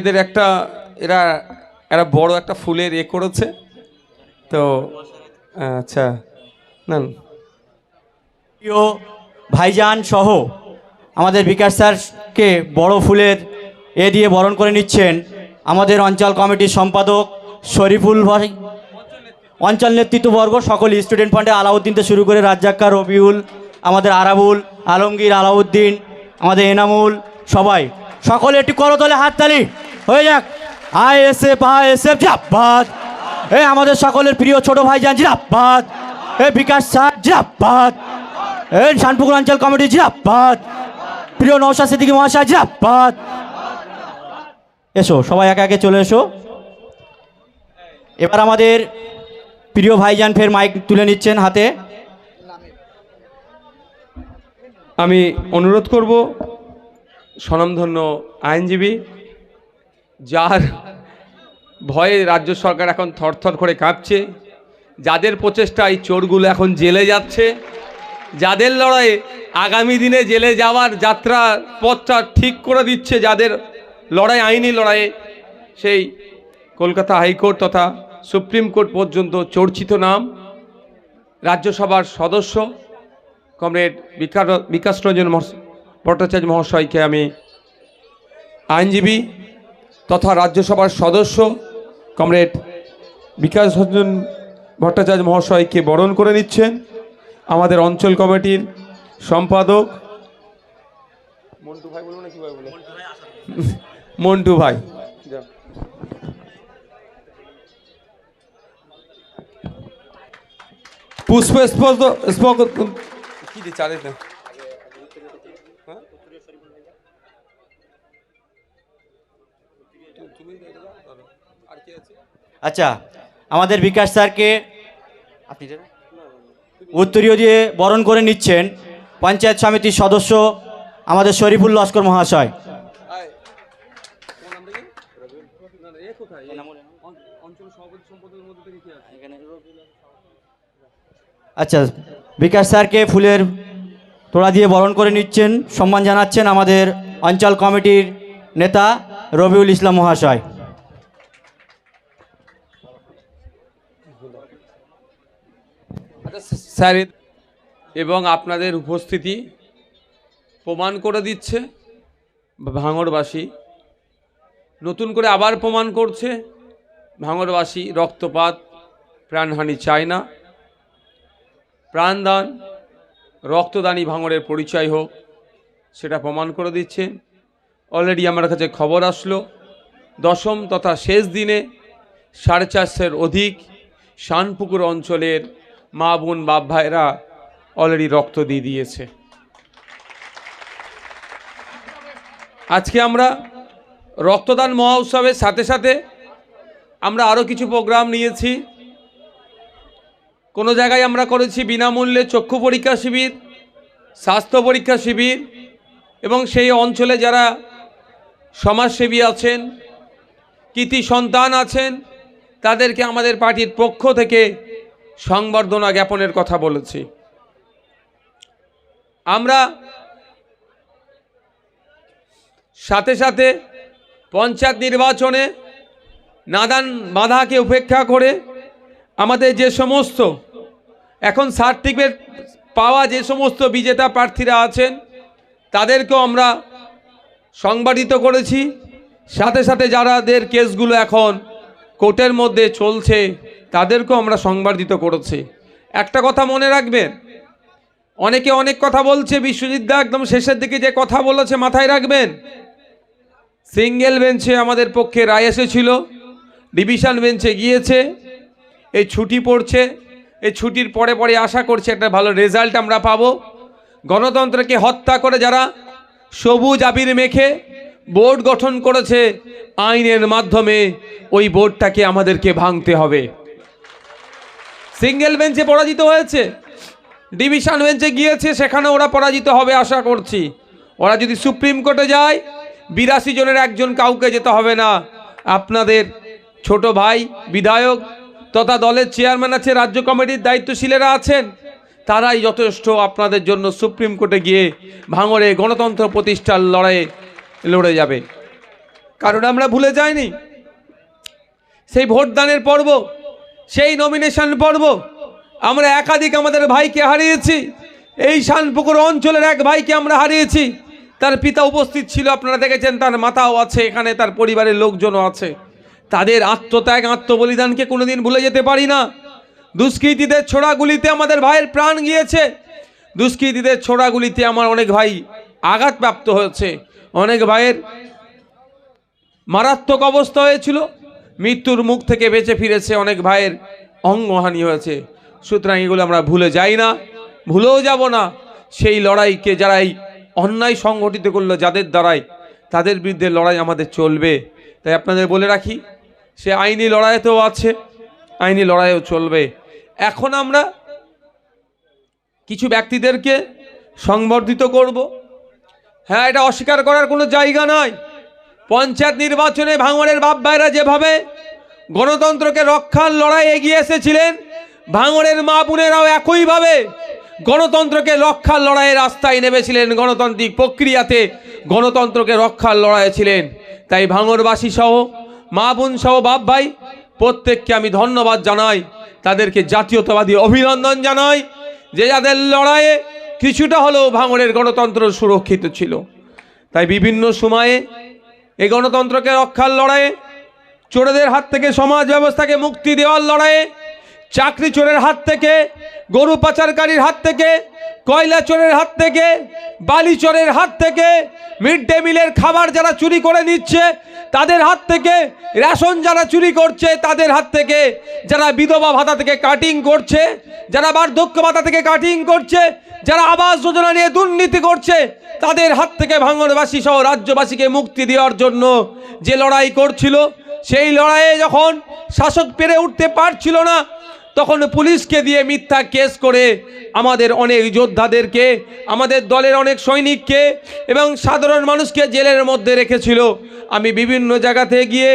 এদের একটা, এরা এরা বড় একটা ফুলের এ করেছে। তো আচ্ছা না ভাইজান সহ আমাদের বিকাশ স্যারকে বড় ফুলের এ দিয়ে বরণ করে নিচ্ছেন আমাদের অঞ্চল কমিটির সম্পাদক শরীফুল ভাই। অঞ্চল নেতৃত্ববর্গ সকল স্টুডেন্ট ফান্ডে আলাউদ্দিন শুরু করে রাজ্জাক্কা রবিউল, আমাদের আরাবুল, আলমগীর, আলাউদ্দিন, আমাদের এনামুল, সবাই। সকলে একটি করতলে হাততালি। হয়ে যাক। I S F I S F Zirabad এ আমাদের সকলের প্রিয় ছোট ভাইজান জিরাবাদ এ বিকাশ স্যার জিরাবাদ এ শানপুকুর অঞ্চল কমিটি জিরাবাদ প্রিয় নৌশা সিদ্দিকী মহাশয় জিরাবাদ এসো, সবাই একে একে চলে এসো। এবার আমাদের প্রিয় ভাইজান ফের মাইক তুলে নিচ্ছেন হাতে। আমি অনুরোধ করব, স্বনামধন্য আইনজীবী যার ভয়ে রাজ্য সরকার এখন থরথর করে কাঁপছে, যাদের প্রচেষ্টায় চোরগুলো এখন জেলে যাচ্ছে, যাদের লড়াইয়ে আগামী দিনে জেলে যাওয়ার যাত্রা পথটা ঠিক করে দিচ্ছে, যাদের লড়াই, আইনি লড়াইয়ে সেই কলকাতা হাইকোর্ট তথা সুপ্রিম কোর্ট পর্যন্ত চর্চিত নাম, রাজ্যসভার সদস্য, কমরেড বিকাশ রঞ্জন ভট্টাচার্য মহাশয়কে আমি আইনজীবী তথা রাজ্যসভার সদস্য কমরেড বিকাশ রঞ্জন ভট্টাচার্য মহাশয়কে বরণ করে নিচ্ছেন। আমাদের অঞ্চল কমিটির সম্পাদক মন্টু ভাই বলব না ভাই বলে? মন্টু ভাই। পুষ্প স্পষ্ট স্পষ্ট কি রে চালে না আচ্ছা আমাদের বিকাশ স্যারকে আপনি উত্তরীয় দিয়ে বরণ করে নিচ্ছেন পঞ্চায়েত সমিতির সদস্য আমাদের শরীফুল লস্কর মহাশয়। আচ্ছা বিকাশ স্যারকে ফুলের তোড়া দিয়ে বরণ করে নিচ্ছেন সম্মান জানাচ্ছেন আমাদের অঞ্চল কমিটির নেতা রবিউল ইসলাম মহাশয়। আচ্ছা, স্যার এবং আপনাদের উপস্থিতি প্রমাণ করে দিচ্ছে ভাঙরবাসী নতুন করে আবার প্রমাণ করছে ভাঙরবাসী রক্তপাত প্রাণহানি চায় না। প্রাণদান রক্তদানী ভাঙরের পরিচয় হোক সেটা প্রমাণ করে দিচ্ছে অলরেডি আমার কাছে খবর আসলো। দশম তথা শেষ দিনে সাড়ে চারশের অধিক শানপুকুর অঞ্চলের মা বোন বাপ ভাইরা অলরেডি রক্ত দিয়ে দিয়েছে। আজকে আমরা রক্তদান মহোৎসবের সাথে সাথে আমরা আরও কিছু প্রোগ্রাম নিয়েছি। কোনো জায়গায় আমরা করেছি বিনামূল্যে চক্ষু পরীক্ষা শিবির, স্বাস্থ্য পরীক্ষা শিবির এবং সেই অঞ্চলে যারা সমাজসেবী আছেন, কৃতি সন্তান আছেন, তাদেরকে আমাদের পার্টির পক্ষ থেকে সংবর্ধনা জ্ঞাপনের কথা বলেছি। আমরা সাথে সাথে পঞ্চায়েত নির্বাচনে নাদান বাধাকে উপেক্ষা করে আমাদের যে সমস্ত, এখন সার্টিফিকেট পাওয়া যে সমস্ত বিজেতা প্রার্থীরা আছেন, তাদেরকেও আমরা সংবাদিত করেছি। সাথে সাথে যারাদের কেসগুলো এখন কোর্টের মধ্যে চলছে, তাদেরকেও আমরা সংবাদিত করেছি। একটা কথা মনে রাখবেন, অনেকে অনেক কথা বলছে, বিশ্বজিৎ দা একদম শেষের দিকে যে কথা বলেছে মাথায় রাখবেন। সিঙ্গেল বেঞ্চে আমাদের পক্ষে রায় এসেছিল, ডিভিশন বেঞ্চে গিয়েছে, এই ছুটি পড়ছে, এই ছুটির পরে পরে আশা করছি একটা ভালো রেজাল্ট আমরা পাবো। গণতন্ত্রকে হত্যা করে যারা সবুজ আবির মেখে বোর্ড গঠন করেছে আইনের মাধ্যমে, ওই বোর্ডটাকে আমাদেরকে ভাঙতে হবে। সিঙ্গেল বেঞ্চে পরাজিত হয়েছে, ডিভিশন বেঞ্চে গিয়েছে সেখানে ওরা পরাজিত হবে আশা করছি। ওরা যদি সুপ্রিম কোর্টে যায়, বিরাশি জনের একজন কাউকে যেতে হবে না। আপনাদের ছোট ভাই, বিধায়ক, তথা দলের চেয়ারম্যান আছে, রাজ্য কমিটির দায়িত্বশীলেরা আছেন। তারাই যথেষ্ট আপনাদের জন্য সুপ্রিম কোর্টে গিয়ে ভাঙড়ে গণতন্ত্র প্রতিষ্ঠার লড়াইয়ে লড়ে যাবে। কারণ আমরা ভুলে যাইনি, সেই ভোটদানের পর্ব, সেই নমিনেশন পর্ব, আমরা একাধিক আমাদের ভাইকে হারিয়েছি, এই শানপুকুর অঞ্চলের এক ভাইকে আমরা হারিয়েছি, তার পিতা উপস্থিত ছিল, আপনারা দেখেছেন, তার মাতাও আছে এখানে, তার পরিবারের লোকজনও আছে। তাদের আত্মত্যাগ, আত্মবলিদানকে কোনোদিন ভুলে যেতে পারি না। দুষ্কৃতীদের ছোড়াগুলিতে আমাদের ভাইয়ের প্রাণ গিয়েছে। দুষ্কৃতীদের ছোড়াগুলিতে আমার অনেক ভাই আঘাতপ্রাপ্ত হয়েছে। অনেক ভাইয়ের মারাত্মক অবস্থা হয়েছিল। মৃত্যুর মুখ থেকে বেঁচে ফিরেছে অনেক ভাইয়ের অঙ্গহানি হয়েছে। সুতরাং এগুলো আমরা ভুলে যাই না, ভুলেও যাব না। সেই লড়াইকে যারা এই অন্যায় সংগঠিত করল যাদের দ্বারাই, তাদের বিরুদ্ধে লড়াই আমাদের চলবে। তাই আপনাদের বলে রাখি, সে আইনি লড়াইতেও আছে, আইনি লড়াইও চলবে। এখন আমরা কিছু ব্যক্তিদেরকে সংবর্ধিত করব। হ্যাঁ এটা অস্বীকার করার কোনো জায়গা নয় পঞ্চায়েত নির্বাচনে ভাঙড়ের বাপ ভাইরা যেভাবে গণতন্ত্রকে রক্ষার লড়াই এগিয়ে এসেছিলেন ভাঙড়ের মা বোনেরাও একইভাবে গণতন্ত্রকে রক্ষার লড়াইয়ের রাস্তায় নেমেছিলেন। গণতান্ত্রিক প্রক্রিয়াতে গণতন্ত্রকে রক্ষার লড়াই ছিলেন। তাই ভাঙড়বাসী সহ, মা বোন সহ, বাপ ভাই, প্রত্যেককে আমি ধন্যবাদ জানাই। তাদেরকে জাতীয়তাবাদী অভিনন্দন জানায় যে যাদের লড়াইয়ে কিছুটা হলেও ভাঙড়ের গণতন্ত্র সুরক্ষিত ছিল। তাই বিভিন্ন সময়ে এই গণতন্ত্রকে রক্ষার লড়াইয়ে, চোরেদের হাত থেকে সমাজ ব্যবস্থাকে মুক্তি দেওয়ার লড়াইয়ে, চাকরি চোরের হাত থেকে, গরু পাচারকারীর হাত থেকে কয়লা চোরের হাত থেকে বালি চোরের হাত থেকে, মিড ডে মিলের খাবার যারা চুরি করে নিচ্ছে, তাদের হাত থেকে, রেশন যারা চুরি করছে, তাদের হাত থেকে, যারা বিধবা ভাতা থেকে কাটিং করছে, যারা বার্ধক্য ভাতা থেকে কাটিং করছে, যারা আবাস যোজনা নিয়ে দুর্নীতি করছে, তাদের হাত থেকে ভাঙড়বাসী সহ রাজ্যবাসীকে মুক্তি দেওয়ার জন্য যে লড়াই করছিল, সেই লড়াইয়ে যখন শাসক পেরে উঠতে পারছিল না তখন পুলিশকে দিয়ে মিথ্যা কেস করে আমাদের অনেক যোদ্ধাদেরকে, আমাদের দলের অনেক সৈনিককে এবং সাধারণ মানুষকে জেলের মধ্যে রেখেছিল। আমি বিভিন্ন জায়গাতে গিয়ে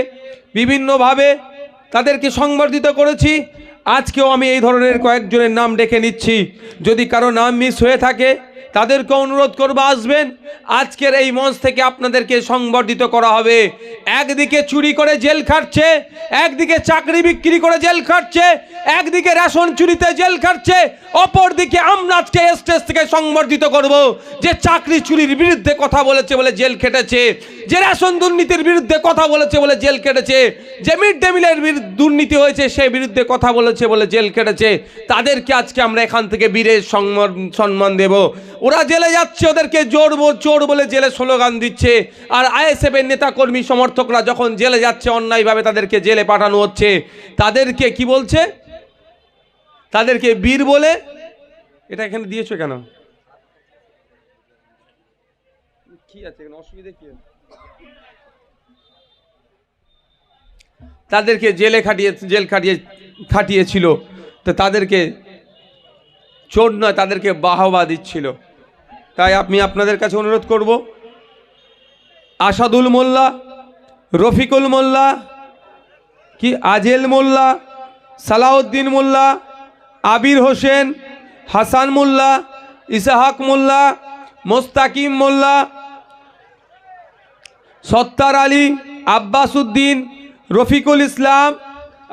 বিভিন্নভাবে তাদেরকে সংবর্ধিত করেছি। আজকেও আমি এই ধরনের কয়েকজনের নাম ডেকে নিচ্ছি। যদি কারও নাম মিস হয়ে থাকে তাদেরকে অনুরোধ করব, আসবেন। আজকের এই মঞ্চ থেকে আপনাদেরকে সংবর্ধিত করা হবে। একদিকে চুরি করে জেল খাটছে, একদিকে চাকরি বিক্রি করে জেল খাটছে, একদিকে রেশন চুরিতে জেল খাটছে, অপরদিকে আমরা আজকে স্টেজ থেকে সংবর্ধিত করব যে চাকরি চুরির বিরুদ্ধে কথা বলেছে বলে জেল খেটেছে, যে রেশন দুর্নীতির বিরুদ্ধে কথা বলেছে বলে জেল কেটেছে যে মিড ডে মিলের দুর্নীতি হয়েছে সেই বিরুদ্ধে কথা বলেছে বলে জেল কেটেছে তাদেরকে আজকে আমরা এখান থেকে বীরের সম্মান দেব। ওরা জেলে যাচ্ছে ওদেরকে জোর চোর বলে জেলে স্লোগান দিচ্ছে। আর আইএসএফের নেতা কর্মী সমর্থকরা যখন জেলে যাচ্ছে অন্যায়ভাবে তাদেরকে জেলে পাঠানো হচ্ছে তাদেরকে কি বলছে? তাদেরকে বীর বলে? এটা এখানে দিয়েছ কেন? কি আছে এখানে? অসুবিধা কি তাদেরকে জেলে খাটিয়ে জেল খাটিয়ে খাটিয়েছিল। তো তাদেরকে চোর নয় তাদেরকে বাহবা দিচ্ছিল। তাই আমি আপনাদের কাছে অনুরোধ করব। আসাদুল মোল্লা, রফিকুল মোল্লা, কি আজেল মোল্লা, সালাউদ্দিন মোল্লা, আবির হোসেন, হাসান মোল্লা, ইসাহাক মোল্লা, মোস্তাকিম মোল্লা, সত্তার আলী আব্বাস উদ্দিন রফিকুল ইসলাম,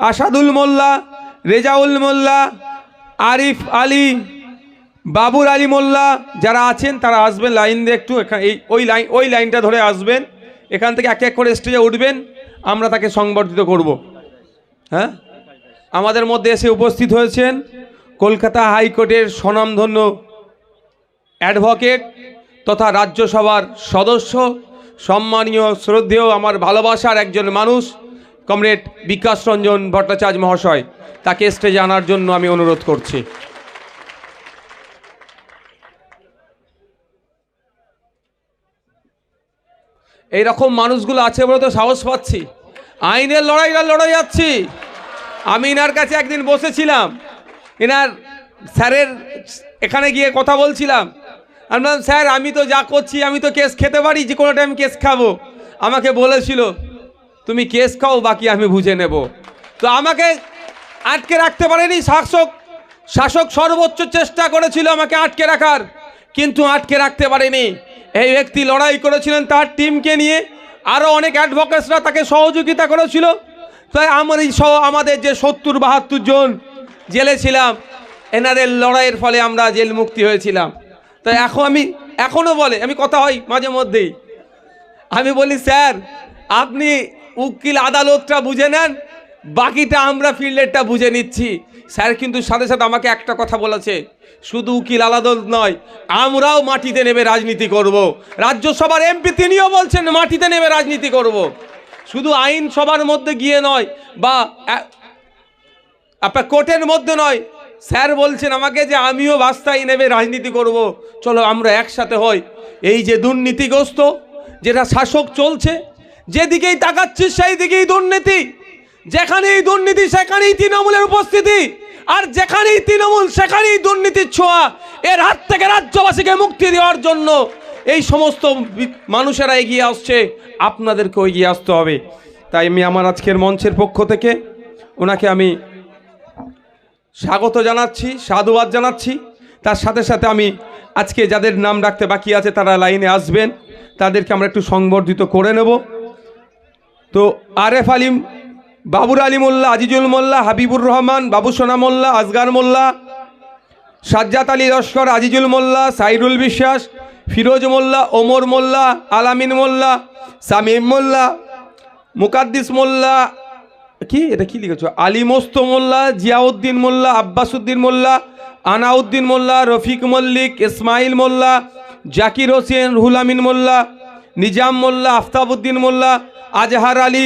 আসাদুল মোল্লা, রেজাউল মোল্লা, আরিফ আলী বাবুর আলী মোল্লা যারা আছেন, তারা আসবেন লাইন দিয়ে একটু এই ওই লাইন ওই লাইনটা ধরে আসবেন। এখান থেকে এক এক করে স্টেজে উঠবেন। আমরা তাকে সংবর্ধিত করব। হ্যাঁ? আমাদের মধ্যে এসে উপস্থিত হয়েছেন কলকাতা হাইকোর্টের স্বনামধন্য অ্যাডভোকেট তথা রাজ্যসভার সদস্য, সম্মানীয়, শ্রদ্ধেয়, আমার ভালোবাসার একজন মানুষ, কমরেড বিকাশ রঞ্জন ভট্টাচার্য মহাশয়। তাকে স্টেজে আনার জন্য আমি অনুরোধ করছি। এই রকম মানুষগুলো আছে বলে তো সাহস পাচ্ছি। আইনের লড়াইটা লড়াই যাচ্ছি। আমি এনার কাছে একদিন বসেছিলাম। এনার স্যারের এখানে গিয়ে কথা বলছিলাম। আমি বললাম, স্যার, আমি তো যা করছি, আমি তো কেস খেতে পারি, যে কোনো টাইম কেস খাব। আমাকে বলেছিল, তুমি কেস খাও, বাকি আমি বুঝে নেব। তো আমাকে আটকে রাখতে পারেনি শাসক। শাসক সর্বোচ্চ চেষ্টা করেছিল আমাকে আটকে রাখার, কিন্তু আটকে রাখতে পারেনি। এই ব্যক্তি লড়াই করেছিলেন তার টিমকে নিয়ে। আরও অনেক অ্যাডভোকেটসরা তাকে সহযোগিতা করেছিল। তাই আমার এই সহ আমাদের যে সত্তর বাহাত্তর জন জেলে ছিলাম, এনাদের লড়াইয়ের ফলে আমরা জেল মুক্তি হয়েছিলাম। তাই এখন আমি এখনও বলে, আমি কথা হয় মাঝে মধ্যেই। আমি বলি, স্যার, আপনি উকিল আদালতটা বুঝে নেন বাকিটা আমরা ফিল্ডেরটা বুঝে নিচ্ছি স্যার কিন্তু সাথে সাথে আমাকে একটা কথা বলেছে, শুধু উকিল আদালত নয়, আমরাও মাটিতে নেমে রাজনীতি করব। রাজ্যসভার এমপি তিনিও বলছেন মাটিতে নেমে রাজনীতি করব। শুধু আইন সভার মধ্যে গিয়ে নয়, বা আপনার কোর্টের মধ্যে নয়, স্যার বলছেন আমাকে যে আমিও বাস্তায় নেমে রাজনীতি করব চলো আমরা একসাথে হই এই যে দুর্নীতিগ্রস্ত, যেটা শাসক চলছে, যেদিকেই তাকাচ্ছিস সেই দিকেই দুর্নীতি যেখানেই দুর্নীতি, সেখানেই তৃণমূলের উপস্থিতি। আর যেখানেই তৃণমূল, সেখানেই দুর্নীতির ছোঁয়া। এর হাত থেকে রাজ্যবাসীকে মুক্তি দেওয়ার জন্য এই সমস্ত মানুষেরা এগিয়ে আসছে। আপনাদেরকেও এগিয়ে আসতে হবে। তাই আমি আমার আজকের মঞ্চের পক্ষ থেকে ওনাকে আমি স্বাগত জানাচ্ছি, সাধুবাদ জানাচ্ছি। তার সাথে সাথে আমি আজকে যাদের নাম ডাকতে বাকি আছে, তারা লাইনে আসবেন। তাদেরকে আমরা একটু সংবর্ধিত করে নেব। তো আরেফ আলিম বাবুর আলী মোল্লা, আজিজুল মোল্লা, হাবিবুর রহমান বাবুসোনা মোল্লা আসগার মোল্লা, সাজ্জাদ আলী লস্কর, আজিজুল মোল্লা, সাইরুল বিশ্বাস, ফিরোজ মোল্লা, ওমর মোল্লা, আলামিন মোল্লা, সামিম মোল্লা, মুকাদ্দিস মোল্লা, কি? এটা কি লিখেছো? আলী মোস্ত মোল্লা, জিয়াউদ্দিন মোল্লা আব্বাসুদ্দিন মোল্লা, আনাউদ্দিন মোল্লা, রফিক মল্লিক, ইসমাইল মোল্লা, জাকির হোসেন, রুহুল আমিন মোল্লা, নিজাম মোল্লা, আফতাবউদ্দিন মোল্লা, আজহার আলী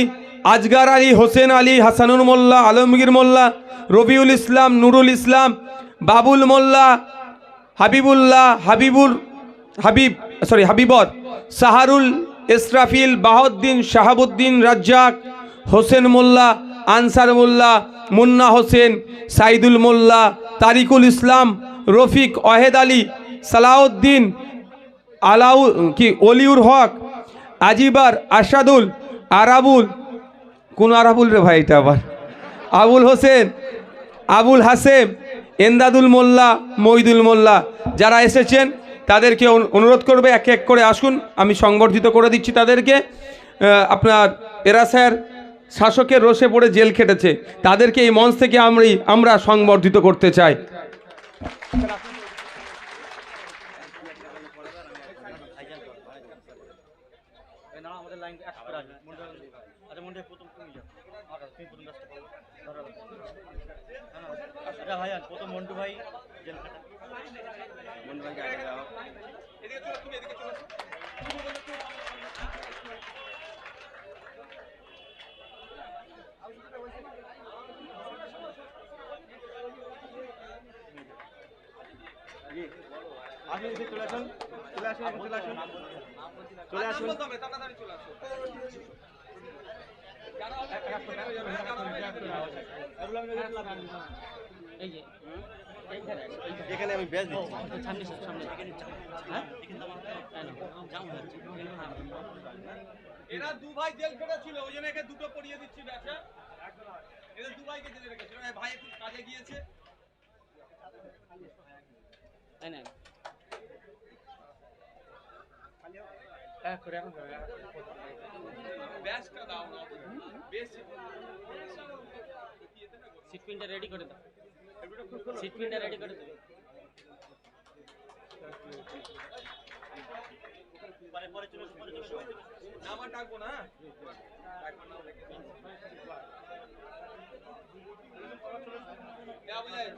আজগার আলী, হোসেন আলী, হাসানুর মোল্লা, আলমগীর মোল্লা, রবিউল ইসলাম, নুরুল ইসলাম, বাবুল মোল্লা, হাবিবুল্লাহ, হাবিবুর, হাবিব সরি হাবিবর, সাহারুল ইসরাফিল, বাহদ্দিন, শাহাবুদ্দিন রাজ্জাক, হোসেন মোল্লা, আনসার মোল্লা, মুন্না হোসেন, সাইদুল মোল্লা, তারিকুল ইসলাম, রফিক ওয়াহেদ আলী, সালাউদ্দিন, আলাউ, কি, অলিউর হক, আজিবার আসাদুল আরাবুল কোন আরাবুল রে ভাই এটা আবার? আবুল হোসেন, আবুল হাসেম এন্দাদুল মোল্লা মইদুল মোল্লা যারা এসেছেন, তাদেরকে অনু- অনুরোধ করবে এক এক করে আসুন। আমি সংবর্ধিত করে দিচ্ছি তাদেরকে। আপনার এরা স্যার শাসকের রোষে পড়ে জেল খেটেছে। তাদেরকে এই মঞ্চ থেকে আমরাই, আমরা সংবর্ধিত করতে চাই প্রথম মন্টু ভাই আসুন এদিকে চলে আসুন চলে আসুন এখানে চলে আসুন। চলে আসুন। এখানে আমি ব্যাচ দিচ্ছি। এরা দু ভাই জেল খেটেছিল ওই জন্য একে দুটো পড়িয়ে দিচ্ছি ব্যাচে। এদের দু ভাইকে জেলে রেখেছিল ভাই একটু কাজে গিয়েছে। ব্যাচটা দাও না বেশি সিট পিনটা রেডি করে দাও। সিট পিনটা রেডি করে দাও। নামা ডাকবো না দেওয়া বুঝায়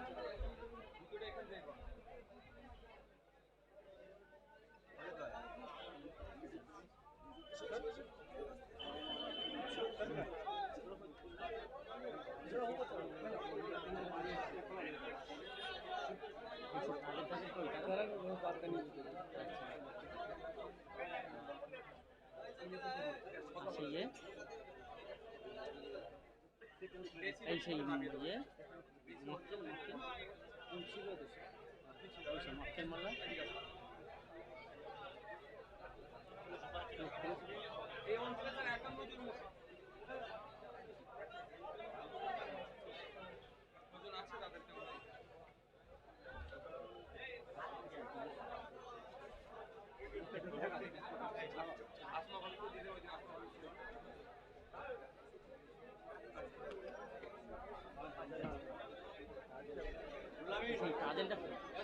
এই সেই ইয়ে মক্কেল মক্কেল কোন ছিল দেশে ওই সেই মক্কেল মোল্লা এই অঞ্চলে স্যার একান্ন জন মুসলিম। কজন আছে তাদেরকে আমরা আসমা ভালো করে দিতে হবে, আসমা ভালো গার্জেনটা